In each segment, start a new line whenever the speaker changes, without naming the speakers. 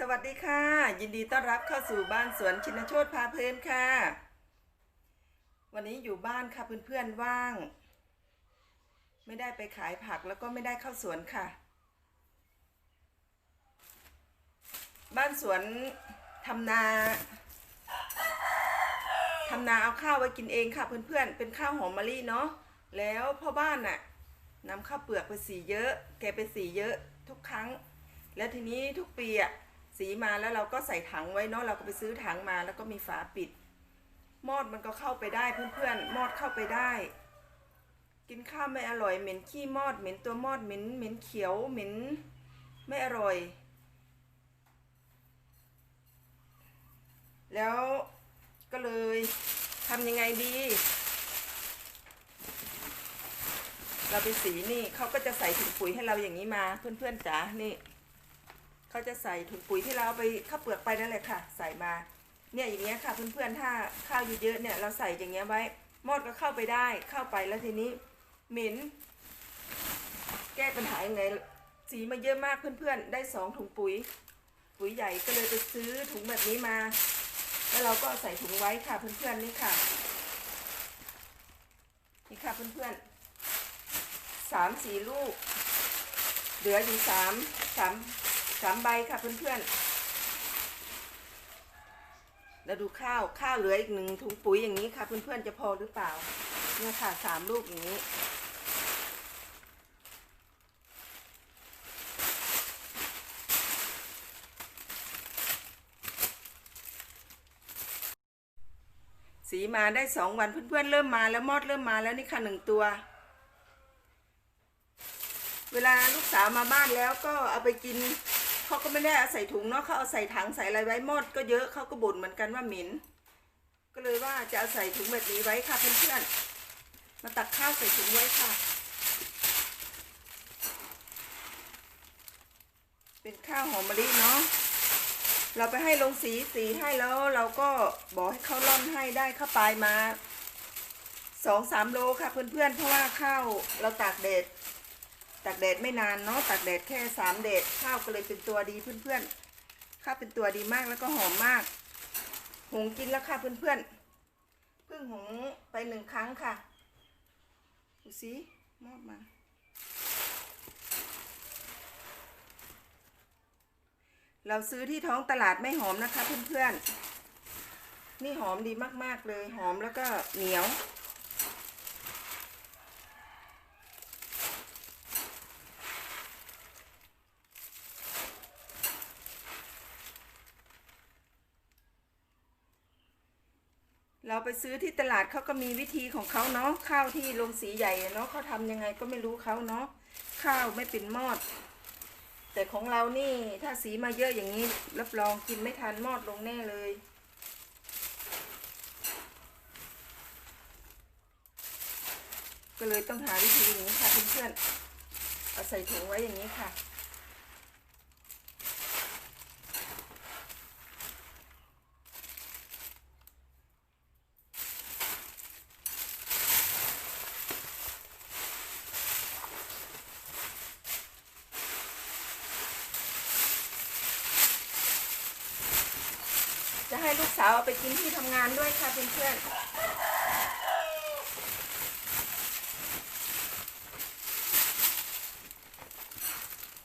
สวัสดีค่ะ ยินดีต้อนรับเข้าสู่บ้านสวนชินโชตพาเพลินค่ะ วันนี้อยู่บ้านค่ะเพื่อนๆว่าง ไม่ได้ไปขายผักแล้วก็ไม่ได้เข้าสวนค่ะ บ้านสวนทำนาทำนาเอาข้าวไว้กินเองค่ะเพื่อนๆเป็นข้าวหอมมะลิเนาะแล้วพ่อบ้านน่ะนำข้าวเปลือกไปสีเยอะ แกไปสีเยอะทุกครั้ง แล้วทีนี้ทุกปีอะ สีมาแล้วเราก็ใส่ถังไว้เนาะเราก็ไปซื้อถังมาแล้วก็มีฝาปิด มอดมันก็เข้าไปได้เพื่อนๆมอดเข้าไปได้ กินข้าวไม่อร่อยเหม็นขี้มอดเหม็นตัวมอดเหม็นเหม็นเขียวเหม็นไม่อร่อย แล้วก็เลยทำยังไงดี เราไปสีนี่เขาก็จะใส่ถุงปุ๋ยให้เราอย่างนี้มาเพื่อนๆจ๋านี่ เขาจะใส่ถุงปุ๋ยที่เราเอาไปข้าวเปลือกไปนั่นแหละค่ะ ใส่มา เนี่ยอย่างเงี้ยค่ะเพื่อนๆถ้าข้าวเยอะๆเนี่ยเราใส่อย่างเงี้ยไว้มอดก็เข้าไปได้เข้าไปแล้วทีนี้เหม็นแก้ปัญหายังไงสีมาเยอะมากเพื่อนๆ ได้สองถุงปุ๋ย ปุ๋ยใหญ่ก็เลยไปซื้อถุงแบบนี้มา แล้วเราก็ใส่ถุงไว้ค่ะเพื่อนๆนี่ค่ะนี่ค่ะเพื่อนๆสามสี่ลูก เหลืออยู่สามสาม สามใบค่ะเพื่อนๆแล้วดูข้าวข้าวเหลืออีกหนึ่งถุงปุ๋ยอย่างนี้ค่ะ เพื่อนๆจะพอหรือเปล่า เนี่ยค่ะสามลูกอย่างนี้สีมาได้สองวันเพื่อนๆเริ่มมาแล้วมอดเริ่มมาแล้วนี่ค่ะหนึ่งตัว เวลาลูกสาวมาบ้านแล้วก็เอาไปกิน เขาก็ไม่ได้เอาใส่ถุงเนาะเขาเอาใส่ถังใส่อะไรไว้หมดก็เยอะเขาก็บ่นเหมือนกันว่าเหม็น ก็เลยว่าจะเอาใส่ถุงแบบนี้ไว้ค่ะเพื่อนๆมาตักข้าวใส่ถุงไว้ค่ะ เป็นข้าวหอมมะลิเนาะเราไปให้ลงสีสีให้แล้วเราก็บอกให้เขาล่อนให้ได้ข้าวปลายมาสองสามโลค่ะเพื่อนๆเพราะว่าข้าวเราตากแดด ตากแดดไม่นานเนาะตากแดดแค่สามแดดข้าวก็เลยเป็นตัวดีเพื่อนๆข้าวเป็นตัวดีมากแล้วก็หอมมากหุงกินแล้วค่ะเพื่อนๆเพิ่งหุงไปหนึ่งครั้งค่ะดูสิมอดมาเราซื้อที่ท้องตลาดไม่หอมนะคะเพื่อนๆ นี่หอมดีมากๆเลย หอมแล้วก็เหนียว เราไปซื้อที่ตลาดเขาก็มีวิธีของเขาเนาะข้าวที่ลงสีใหญ่เนาะเขาทำยังไงก็ไม่รู้เขาเนาะข้าวไม่เป็นมอด แต่ของเรานี่ถ้าสีมาเยอะอย่างนี้รับรองกินไม่ทันมอดลงแน่เลย ก็เลยต้องหาวิธีอย่างนี้ค่ะเพื่อนๆเอาใส่ถุงไว้อย่างนี้ค่ะ ลูกสาวเอาไปกินที่ทำงานด้วยค่ะเพื่อนๆ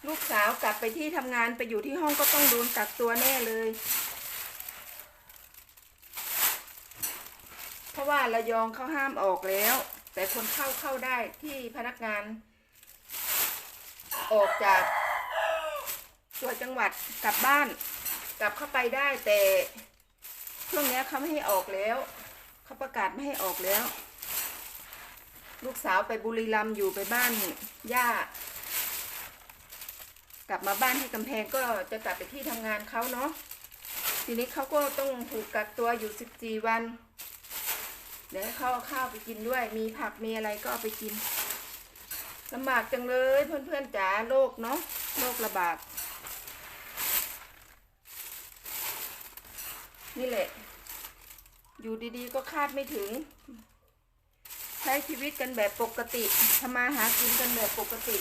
ลูกสาวกลับไปที่ทำงานไปอยู่ที่ห้องก็ต้องโดนกักตัวแน่เลย เพราะว่าระยองเขาห้ามออกแล้ว แต่คนเข้าเข้าได้ที่พนักงาน ออกจากตัวจังหวัดกลับบ้านกลับเข้าไปได้แต่ ช่วงนี้เขาไม่ให้ออกแล้วเขาประกาศไม่ให้ออกแล้ว ลูกสาวไปบุรีรัมย์อยู่ไปบ้านย่ากลับมาบ้านที่กำแพงก็จะกลับไปที่ทำงานเขาเนาะทีนี้เขาก็ต้องถูกกักตัวอยู่สิบสี่วัน เดี๋ยวเขาเอาข้าวไปกินด้วย มีผักมีอะไรก็เอาไปกินลำบากจังเลยเพื่อนๆจ๋าโรคเนาะโรคระบาด นี่แหละ อยู่ดีๆก็คาดไม่ถึง ใช้ชีวิตกันแบบปกติทำมาหากินกันแบบปกติ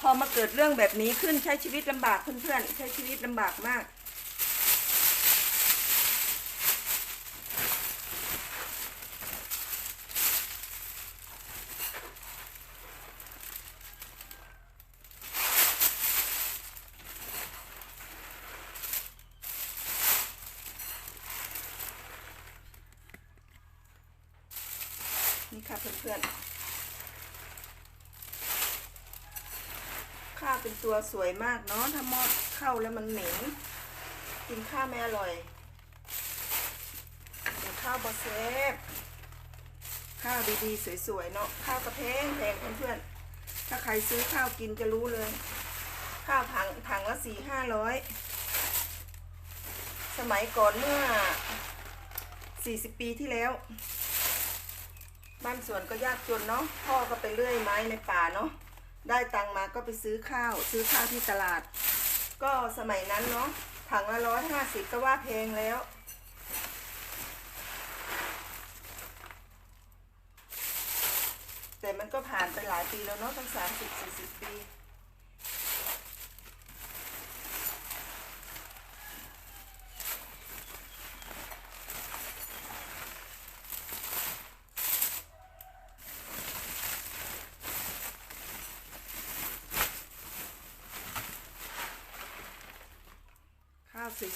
พอมาเกิดเรื่องแบบนี้ขึ้นใช้ชีวิตลำบากเพื่อนๆใช้ชีวิตลำบากมาก ค่ะเพื่อนๆ ข้าวเป็นตัวสวยมากเนาะ ถ้ามอดเข้าแล้วมันเหม็น กินข้าวไม่อร่อยกินข้าวบอเซฟข้าวดีๆ สวยๆ เนาะ ข้าวกระเพงแพงเพื่อนๆ ถ้าใครซื้อข้าวกินจะรู้เลย ข้าวถังถังละสี่ห้าร้อยสมัยก่อนเมื่อสี่สิบปีที่แล้ว บ้านสวนก็ยากจนเนาะพ่อก็ไปเลื่อยไม้ในป่าเนาะได้ตังมาก็ไปซื้อข้าว ซื้อข้าวที่ตลาด ก็สมัยนั้นเนาะถังละร้อยห้าสิบก็ว่าแพงแล้ว แต่มันก็ผ่านไปหลายปีแล้วเนาะตั้งสามสิบสี่สิบปี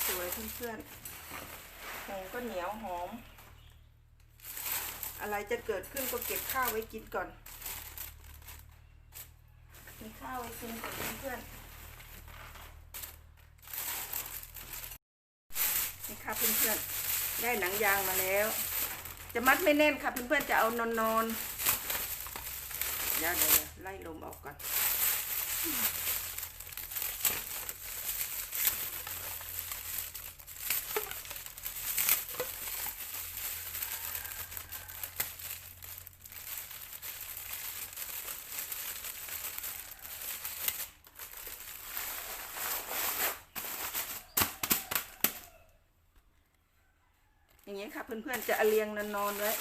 สวยๆเพื่อนๆแหงก็เหนียวหอม อะไรจะเกิดขึ้นก็เก็บข้าวไว้กินก่อนมีข้าวไว้กินก่อนเพื่อนๆนี่ค่ะเพื่อนๆได้หนังยางมาแล้ว จะมัดไม่แน่นค่ะเพื่อนๆจะเอานอนๆเดี๋ยวเดี๋ยวไล่ลมออกก่อน อย่างเงี้ยค่ะ เพื่อนๆจะเรียงนอนๆไว้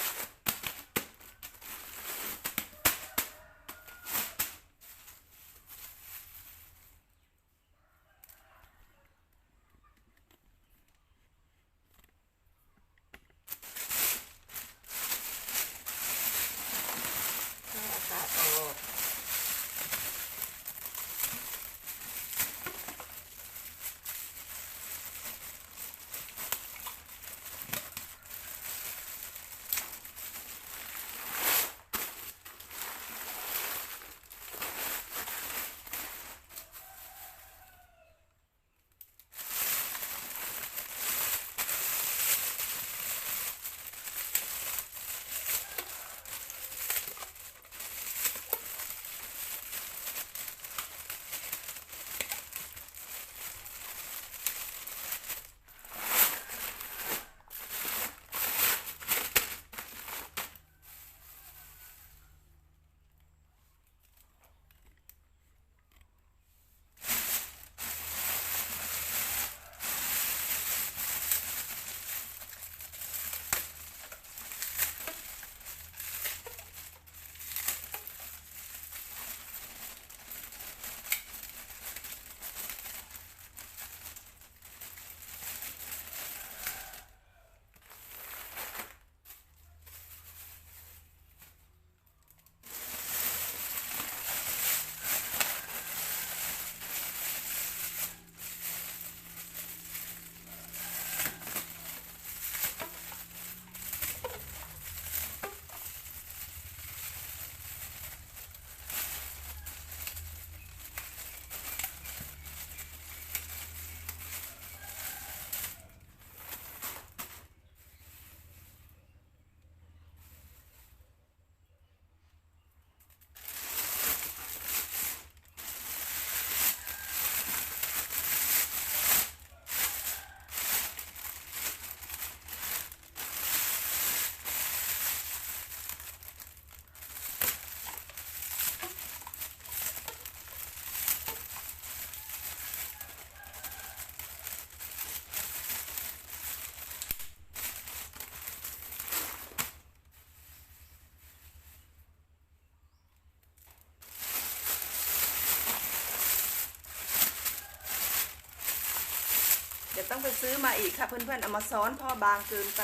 ต้องไปซื้อมาอีกค่ะเพื่อนๆเอามาซ้อนพ่อบางเกินไป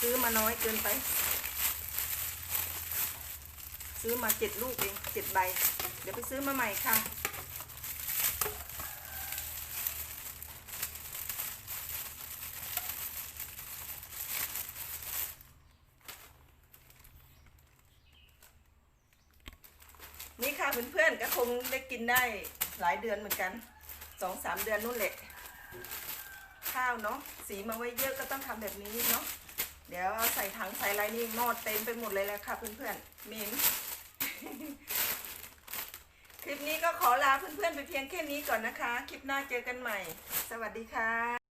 ซื้อมาน้อยเกินไป ซื้อมาเจ็ดลูกเองเจ็ดใบ เดี๋ยวไปซื้อมาใหม่ค่ะนี่ค่ะเพื่อนๆก็คงได้กินได้หลายเดือนเหมือนกันสองสามเดือนนู่นแหละ ข้าวเนาะสีมาไว้เยอะก็ต้องทำแบบนี้เนาะเดี๋ยวเอาใส่ถังใส่อะไรนี่หม้อเต็มไปหมดเลยแล้วค่ะเพื่อนๆมินคลิปนี้ก็ขอลาเพื่อนๆไปเพียงแค่นี้ก่อนนะคะ คลิปหน้าเจอกันใหม่ สวัสดีค่ะ